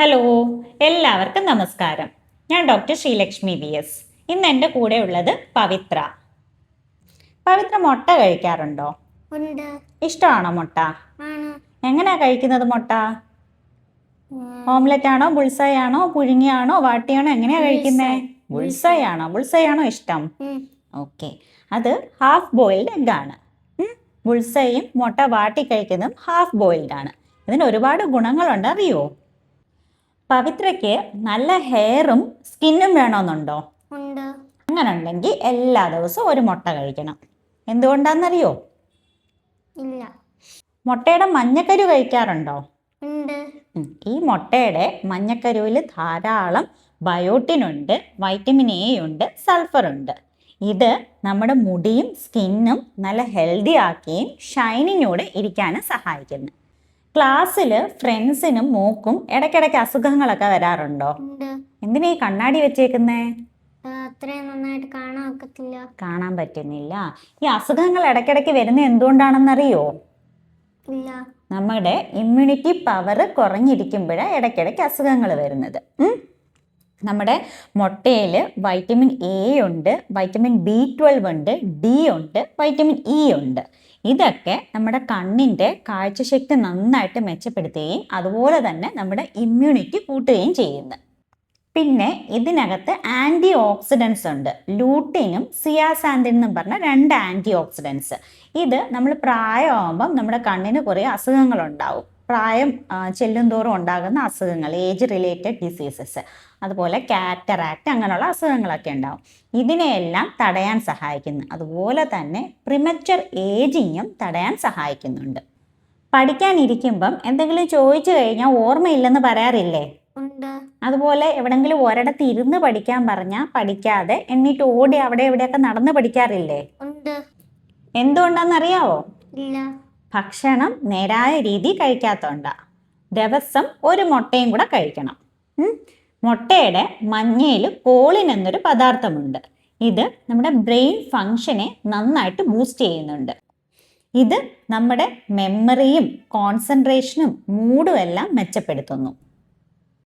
Hello എല്ലാവർക്കും നമസ്കാരം. ഞാൻ ഡോക്ടർ ശ്രീലക്ഷ്മി വി എസ്. ഇന്ന് എന്റെ കൂടെ ഉള്ളത് പവിത്ര. പവിത്ര മുട്ട കഴിക്കാറുണ്ടോ? ഇഷ്ടമാണോ മുട്ട? എങ്ങനെയാ കഴിക്കുന്നത് മുട്ട? ഓംലെറ്റ് ആണോ ബുൾസായി ആണോ പുഴുങ്ങിയാണോ വാട്ടിയാണോ എങ്ങനെയാ കഴിക്കുന്നേ? ബുൾസായി ആണോ ബുൾസായി ആണോ ഇഷ്ടം. ഓക്കെ. അത് ഹാഫ് ബോയിൽഡ് എഗ് ആണ്. ബുൾസയും മുട്ട വാട്ടി കഴിക്കുന്നതും ഹാഫ് ബോയിൽഡ് ആണ്. ഇതിന് ഒരുപാട് ഗുണങ്ങളുണ്ട് അറിയോ? പവിത്രയ്ക്ക് നല്ല ഹെയറും സ്കിന്നും വേണമെന്നുണ്ടോ? ഉണ്ട്. അങ്ങനെ ഉണ്ടെങ്കിൽ എല്ലാ ദിവസവും ഒരു മുട്ട കഴിക്കണം. എന്തുകൊണ്ടാണെന്നറിയോ? ഇല്ല. മുട്ടയുടെ മഞ്ഞക്കരു കഴിക്കാറുണ്ടോ? ഉണ്ട്. ഈ മുട്ടയുടെ മഞ്ഞക്കരുവിൽ ധാരാളം ബയോട്ടിൻ ഉണ്ട് വൈറ്റമിൻ എ ഉണ്ട് സൾഫർ ഉണ്ട്. ഇത് നമ്മുടെ മുടിയും സ്കിന്നും നല്ല ഹെൽത്തി ആക്കുകയും ഷൈനിങ്ങോടെ ഇരിക്കാനും സഹായിക്കുന്നു. ക്ലാസ്സിൽ ഫ്രണ്ട്സിനും മൂക്കും ഇടയ്ക്കിടയ്ക്ക് അസുഖങ്ങളൊക്കെ വരാറുണ്ടോ? എന്തിനാ ഈ കണ്ണാടി വെച്ചേക്കുന്നേ? അത്രയും നന്നായിട്ട് കാണാൻ ഒക്കത്തില്ല. കാണാൻ പറ്റുന്നില്ല. ഈ അസുഖങ്ങൾ ഇടയ്ക്കിടയ്ക്ക് വരുന്നത് എന്തുകൊണ്ടാണെന്നറിയോ? ഇല്ല. നമ്മുടെ ഇമ്മ്യൂണിറ്റി പവർ കുറഞ്ഞിരിക്കുമ്പോഴാണ് ഇടയ്ക്കിടയ്ക്ക് അസുഖങ്ങൾ വരുന്നത്. നമ്മുടെ മുട്ടയിൽ വൈറ്റമിൻ എ ഉണ്ട് വൈറ്റമിൻ ബി ട്വൽവ് ഉണ്ട് ഡി ഉണ്ട് വൈറ്റമിൻ ഇ ഉണ്ട്. ഇതൊക്കെ നമ്മുടെ കണ്ണിന്റെ കാഴ്ചശക്തി നന്നായിട്ട് മെച്ചപ്പെടുത്തുകയും അതുപോലെ തന്നെ നമ്മുടെ ഇമ്മ്യൂണിറ്റി കൂട്ടുകയും ചെയ്യുന്നു. പിന്നെ ഇതിനകത്ത് ആന്റി ഓക്സിഡൻസ് ഉണ്ട് ലൂട്ടിനും സിയാസാൻഡിൻ എന്നും പറഞ്ഞ രണ്ട് ആന്റി ഓക്സിഡൻസ് ഇത് നമ്മൾ പ്രായമാകുമ്പം നമ്മുടെ കണ്ണിന് കുറേ അസുഖങ്ങളുണ്ടാവും. പ്രായം ചെല്ലുംതോറും ഉണ്ടാകുന്ന അസുഖങ്ങൾ ഏജ് റിലേറ്റഡ് ഡിസീസസ് അതുപോലെ കാറ്ററാക്ട് അങ്ങനെയുള്ള അസുഖങ്ങളൊക്കെ ഉണ്ടാവും. ഇതിനെയെല്ലാം തടയാൻ സഹായിക്കുന്നു. അതുപോലെ തന്നെ പ്രിമച്ചർ ഏജിങ്ങും തടയാൻ സഹായിക്കുന്നുണ്ട്. പഠിക്കാനിരിക്കുമ്പം എന്തെങ്കിലും ചോദിച്ചു കഴിഞ്ഞാൽ ഓർമ്മയില്ലെന്ന് പറയാറില്ലേ? അതുപോലെ എവിടെങ്കിലും ഒരിടത്ത് ഇരുന്ന് പഠിക്കാൻ പറഞ്ഞാൽ പഠിക്കാതെ എന്നിട്ട് ഓടി അവിടെ എവിടെയൊക്കെ നടന്ന് പഠിക്കാറില്ലേ? ഉണ്ട്. എന്തുകൊണ്ടാണെന്നറിയാവോ? ഇല്ല. ഭക്ഷണം നേരായ രീതി കഴിക്കാത്തതുകൊണ്ടാണ് ദിവസം ഒരു മുട്ടയും കൂടെ കഴിക്കണം. മുട്ടയുടെ മഞ്ഞയിൽ കോളിൻ എന്നൊരു പദാർത്ഥമുണ്ട്. ഇത് നമ്മുടെ ബ്രെയിൻ ഫങ്ഷനെ നന്നായിട്ട് ബൂസ്റ്റ് ചെയ്യുന്നുണ്ട്. ഇത് നമ്മുടെ മെമ്മറിയും കോൺസെൻട്രേഷനും മൂഡും എല്ലാം മെച്ചപ്പെടുത്തുന്നു.